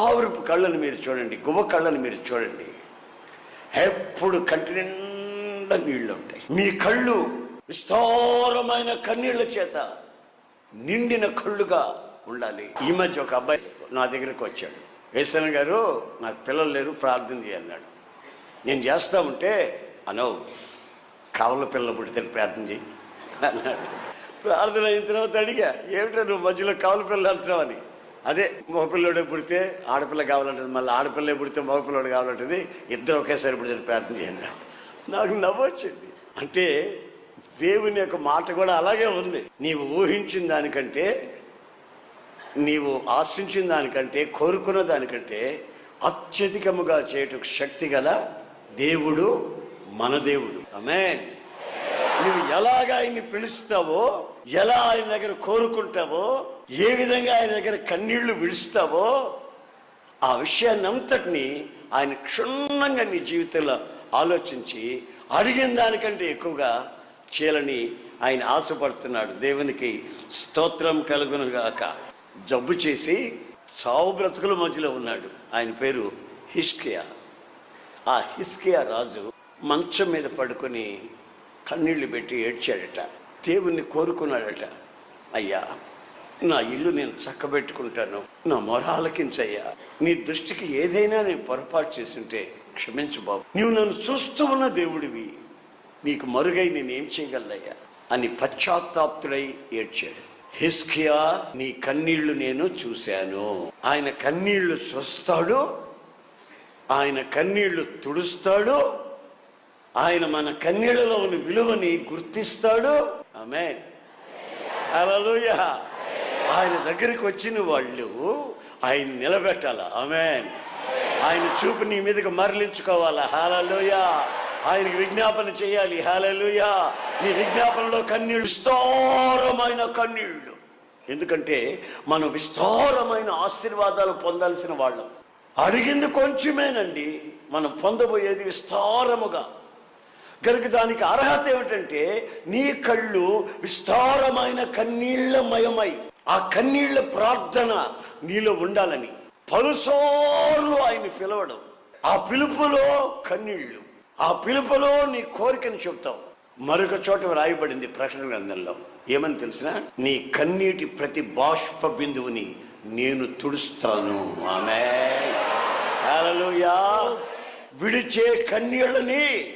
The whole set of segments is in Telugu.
పావురపు కళ్ళను మీరు చూడండి గువ్వ కళ్ళను మీరు చూడండి. ఎప్పుడు కంటి నిండా నీళ్ళు ఉంటాయి. మీ కళ్ళు విస్తారమైన కన్నీళ్ళ చేత నిండిన కళ్ళుగా ఉండాలి. ఈ మధ్య ఒక అబ్బాయి నా దగ్గరకు వచ్చాడు. వేసన గారు నాకు పిల్లలు లేరు ప్రార్థన చేయన్నాడు నేను చేస్తా ఉంటే అనవు కావల పిల్లలు పుడితే ప్రార్థన చేయి అన్నాడు. ప్రార్థన అయిన తర్వాత అడిగా ఏమిటో నువ్వు మధ్యలో కావల పిల్లలు అంటున్నావు అని. అదే మగపిల్లడే పుడితే ఆడపిల్ల కావాలంటుంది మళ్ళీ ఆడపిల్లే పుడితే మగపిల్లడు కావాలంటుంది. ఇద్దరు ఒకేసారి పుడితే ప్రార్థన చేయండి. నాకు నవ్వొచ్చింది. అంటే దేవుని యొక్క మాట కూడా అలాగే ఉంది. నీవు ఊహించిన దానికంటే నీవు ఆశించిన దానికంటే కోరుకున్న దానికంటే అత్యధికముగా చేయటకు శక్తి గల దేవుడు మన దేవుడు. ఆమె నువ్వు ఎలాగ ఆయన్ని పిలుస్తావో ఎలా ఆయన దగ్గర కోరుకుంటావో ఏ విధంగా ఆయన దగ్గర కన్నీళ్ళు విడుస్తావో ఆ విషయాన్ని అంతటిని ఆయన క్షుణ్ణంగా నీ జీవితంలో ఆలోచించి అడిగిన దానికంటే ఎక్కువగా చేయాలని ఆయన ఆశపడుతున్నాడు. దేవునికి స్తోత్రం కలుగును గాక. జబ్బు చేసి సావు బ్రతుకుల మధ్యలో ఉన్నాడు. ఆయన పేరు హిస్కియా ఆ హిస్కియా రాజు మంచం మీద పడుకొని కన్నీళ్ళు పెట్టి ఏడ్చాడట దేవుణ్ణి కోరుకున్నాడట అయ్యా నా ఇల్లు నేను చక్కబెట్టుకుంటాను. నా మొరాలకించయ్యా నీ దృష్టికి ఏదైనా నేను పొరపాటు చేసింటే క్షమించు బాబు. నీవు నన్ను చూస్తూ ఉన్న దేవుడివి. నీకు మరుగై నేనేం చేయగలయ్యా అని పశ్చాత్తాప్తుడై ఏడ్చాడు. హిస్కియా నీ కన్నీళ్ళు నేను చూశాను. ఆయన కన్నీళ్ళు చూస్తాడు. ఆయన కన్నీళ్ళు తుడుస్తాడు. ఆయన మన కన్నీళ్ళలో ఉన్న విలువని గుర్తిస్తాడు. ఆమె అలలుయ ఆయన దగ్గరికి వచ్చిన వాళ్ళు ఆయన నిలబెట్టాల? ఆమె ఆయన చూపు నీ మీదకి మరలించుకోవాలా? హాలలోయ ఆయనకి విజ్ఞాపన చేయాలి. హాలలోయ నీ విజ్ఞాపనలో కన్నీళ్ళు విస్తారమైన కన్నీళ్ళు. ఎందుకంటే మనం విస్తారమైన ఆశీర్వాదాలు పొందాల్సిన వాళ్ళం. అడిగింది కొంచెమేనండి. మనం పొందబోయేది విస్తారముగా. కనుక దానికి అర్హత ఏమిటంటే నీ కళ్ళు విస్తారమైన కన్నీళ్ళమయమై ఆ కన్నీళ్ళ ప్రార్థన నీలో ఉండాలని పలుసార్లు ఆయన పిలవడం. ఆ పిలుపులో కన్నీళ్ళు ఆ పిలుపులో నీ కోరికను చెప్తావు మరొక చోట రాయబడింది ప్రకటన గ్రంథంలో. ఏమని తెలిసిన నీ కన్నీటి ప్రతి బాష్ప బిందువుని నేను తుడుస్తాను. ఆమె విడిచే కన్నీళ్ళని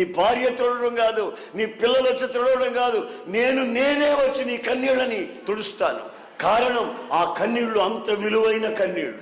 నీ భార్య తుడవడం కాదు నీ పిల్లలు వచ్చి తుడవడం కాదు. నేను నేనే వచ్చి నీ కన్నీళ్ళని తుడుస్తాను. కారణం ఆ కన్నీళ్ళు అంత విలువైన కన్నీళ్ళు